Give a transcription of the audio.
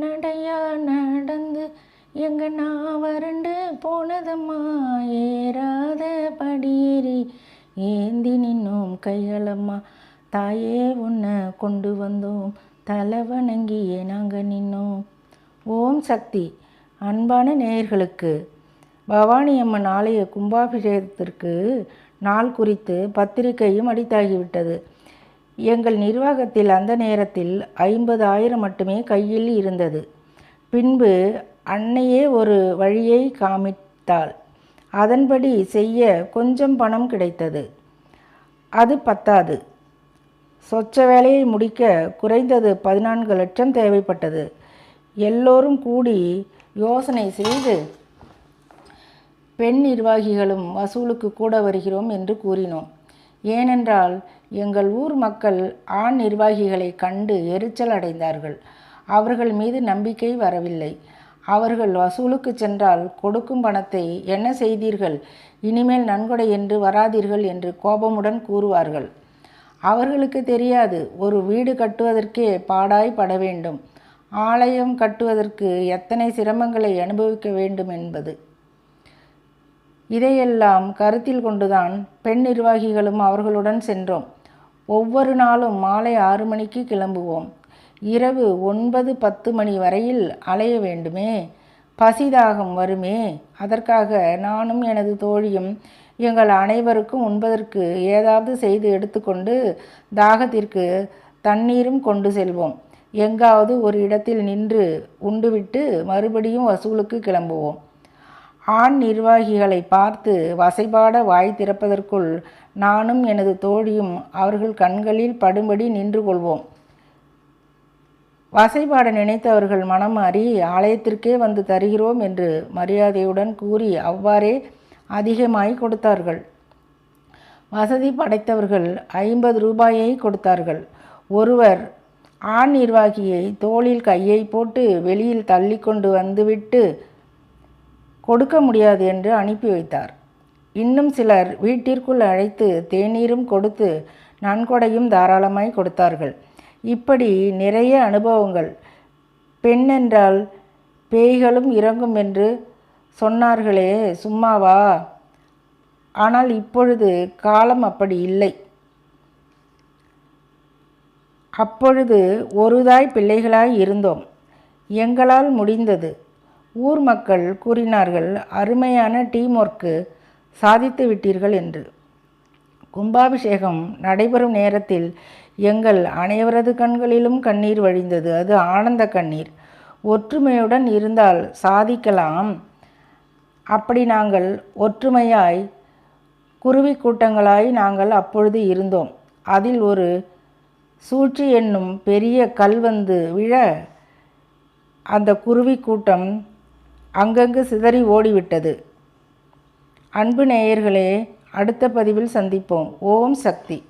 நடையா நடந்து எங்க நான் வறண்டு போனதம்மா ஏறாத படியேறி ஏந்தி நின்னோம் கைகளம்மா. தாயே உன்னை கொண்டு வந்தோம். தலை வணங்கியே நாங்கள் நின்னோம். ஓம் சக்தி. அன்பான நேயர்களுக்கு பவானி அம்மன் ஆலய கும்பாபிஷேகத்திற்கு நாள் குறித்து பத்திரிகையும் அடித்தாகிவிட்டது. எங்கள் நிர்வாகத்தில் அந்த நேரத்தில் ஐம்பது ஆயிரம் மட்டுமே கையில் இருந்தது. பின்பு அன்னையே ஒரு வழியை காமித்தாள். அதன்படி செய்ய கொஞ்சம் பணம் கிடைத்தது. அது பத்தாது. சொச்ச வேலையை முடிக்க குறைந்தது பதினான்கு லட்சம் தேவைப்பட்டது. எல்லோரும் கூடி யோசனை செய்து பெண் நிர்வாகிகளும் வசூலுக்கு கூட வருகிறோம் என்று கூறினோம். ஏனென்றால் எங்கள் ஊர் மக்கள் ஆண் நிர்வாகிகளை கண்டு எரிச்சல் அடைந்தார்கள். அவர்கள் மீது நம்பிக்கை வரவில்லை. அவர்கள் வசூலுக்கு சென்றால் கொடுக்கும் பணத்தை என்ன செய்தீர்கள்? இனிமேல் நன்கொடை என்று வராதீர்கள் என்று கோபமுடன் கூறுவார்கள். அவர்களுக்கு தெரியாது ஒரு வீடு கட்டுவதற்கே பாடாய் பட வேண்டும். ஆலயம் கட்டுவதற்கு எத்தனை சிரமங்களை அனுபவிக்க வேண்டும் என்பது. இதையெல்லாம் கருத்தில் கொண்டுதான் பெண் நிர்வாகிகளும் அவர்களுடன் சென்றோம். ஒவ்வொரு நாளும் மாலை ஆறு மணிக்கு கிளம்புவோம். இரவு ஒன்பது பத்து மணி வரையில் அலைய வேண்டுமே? பசிதாகம் வருமே? அதற்காக நானும் எனது தோழியும் எங்கள் அனைவருக்கும் உண்பதற்கு ஏதாவது செய்து எடுத்துக்கொண்டு தாகத்திற்கு தண்ணீரும் கொண்டு செல்வோம். எங்காவது ஒரு இடத்தில் நின்று உண்டுவிட்டு மறுபடியும் வசூலுக்கு கிளம்புவோம். ஆண் நிர்வாகிகளை பார்த்து வசைபாட வாய் திறப்பதற்குள் நானும் எனது தோழியும் அவர்கள் கண்களில் படும்படி நின்று கொள்வோம். வசைபாட நினைத்தவர்கள் மனம் மாறி ஆலயத்திற்கே வந்து தருகிறோம் என்று மரியாதையுடன் கூறி அவ்வாறே அதிகமாய் கொடுத்தார்கள். வசதி படைத்தவர்கள் ஐம்பது ரூபாயை கொடுத்தார்கள். ஒருவர் ஆண் நிர்வாகியை தோளில் கையை போட்டு வெளியில் தள்ளி கொண்டு வந்துவிட்டு கொடுக்க முடியாது என்று அனுப்பி வைத்தார். இன்னும் சிலர் வீட்டிற்குள் அழைத்து தேநீரும் கொடுத்து நன்கொடையும் தாராளமாய் கொடுத்தார்கள். இப்படி நிறைய அனுபவங்கள். பெண்ணென்றால் பேய்களும் இறங்கும் என்று சொன்னார்களே சும்மாவா? ஆனால் இப்பொழுது காலம் அப்படி இல்லை. அப்பொழுது ஒருதாய் பிள்ளைகளாய் இருந்தோம். எங்களால் முடிந்தது. ஊர் மக்கள் கூறினார்கள் அருமையான டீம் ஒர்க்கு சாதித்து விட்டீர்கள் என்று. கும்பாபிஷேகம் நடைபெறும் நேரத்தில் எங்கள் அனைவரது கண்களிலும் கண்ணீர் வழிந்தது. அது ஆனந்த கண்ணீர். ஒற்றுமையுடன் இருந்தால் சாதிக்கலாம். அப்படி நாங்கள் ஒற்றுமையாய் குருவி கூட்டங்களாய் நாங்கள் அப்பொழுது இருந்தோம். அதில் ஒரு சூழ்ச்சி என்னும் பெரிய கல் வந்து விழ அந்த குருவி கூட்டம் அங்கங்கு சிதறி ஓடிவிட்டது. அன்பு நேயர்களே அடுத்த பதிவில் சந்திப்போம். ஓம் சக்தி.